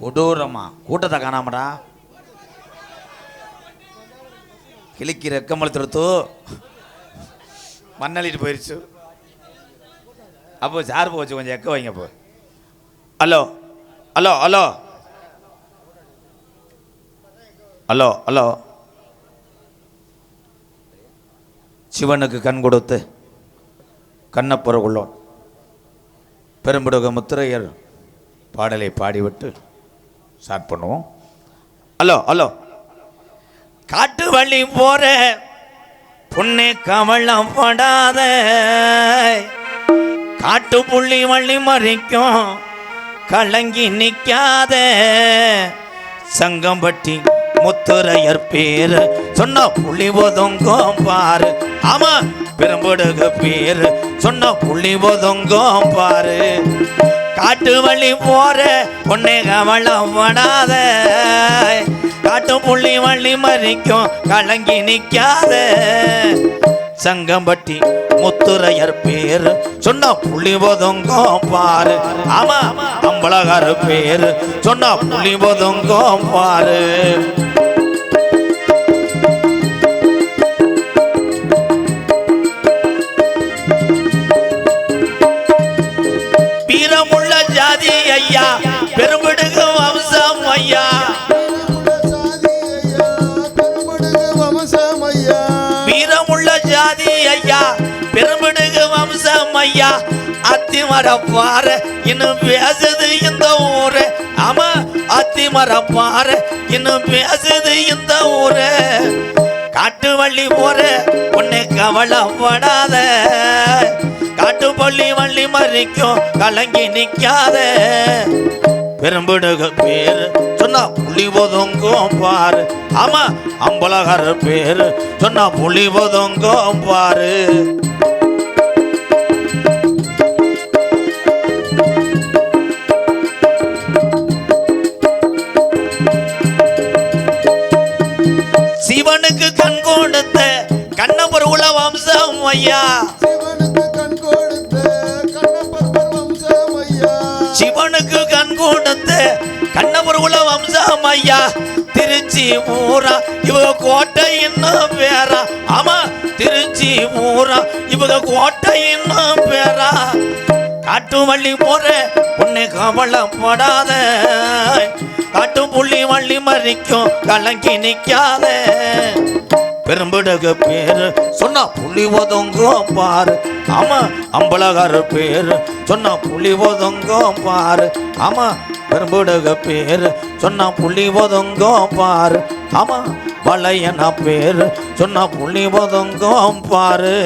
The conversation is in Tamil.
கொடூரமா? கூட்டத்தை காணாமடா? கிளிக்கு ரெக்கமல் திருத்து மண்ணளிட்டு போயிடுச்சு அப்போ சார் போச்சு கொஞ்சம் எக்க வைங்க அப்போ. Hello hello hello. Hello hello. சிவனுக்கு கண் கொடுத்து கண்ணப்புறகுள்ளோன். பெரும்படுக முத்திரையர் பாடலை பாடிவிட்டு ஸ்டார்ட் பண்ணுவோம். ஹலோ ஹலோ காட்டு வழி போற புண்ணே கவளம் படாத. காட்டு புள்ளி வழி மறைக்கும் கலங்கி நிற்காத சங்கம்பட்டி முத்துரையர் பேரு. சொன்ன புள்ளி ஒதுங்கும் பாரு. ஆமா பெரும்படுக பேரு. சொன்ன புள்ளி ஒதுங்கும் பாரு. காட்டு வழி போற பொண்ணே கவளம் படாத காட்டு புள்ளி வள்ளி மறிக்கும் கலங்கி நிக்காத. சங்கம்பட்டி முத்துரையர் பேரு சொன்ன புள்ளி ஒதுங்கும் பாரு. ஆமா அம்பலகார பேரு சொன்ன புள்ளி ஒதுங்கும் பாரு. ஐயா. பெருமிடுகு வம்சம் ஐயா. வீரமுள்ள ஜாதி ஐயா. பெருமிடுகு வம்சம் ஐயா. அத்திமர பாரு இன்னும் பேசுது இந்த ஊரு. ஆமா அத்திமர பாரு இன்னும் பேசுது இந்த ஊரு. காட்டு வள்ளி போற உன்னை கவலைப்படாத. காட்டு பள்ளி வள்ளி மறிக்கும் கலங்கி நிக்காத. பெரும்பிடுக பேரு சொன்னா புலி ஒதுங்கும் பாரு. ஆமா அம்பலகார பேரு சொன்னா புலி ஒதுங்கும் பாரு. சிவனுக்கு கண் கொடுத்த கண்ணபுர உல வம்சம் ஐயா சிவனுக்கு கண் கொடுத்த கண்ணபுர உல வம்சம் ஐயா திருச்சி மூரா இவங்க கோட்டை இன்னும் பேரா. ஆமா திருச்சி மூரா இவங்க கோட்டை இன்னும் பேரா. காட்டு வள்ளி போற உன்னை கவலைப்படாத காட்டு புள்ளி வள்ளி மறிக்கும் கலங்கி நிற்காத பெரும்பிடுக பேரு சொன்னா புள்ளி ஒதுங்கும் பாரு. ஆமா அம்பலகார பேரு சொன்னா புலி ஒதுங்கும் பாரு. ஆமா பெரும்பிடுக பேரு. சொன்னா புலி ஒதுங்கும் பாரு. ஆமா வளையன பேரு. சொன்னா புலி ஒதுங்கும் பாரு.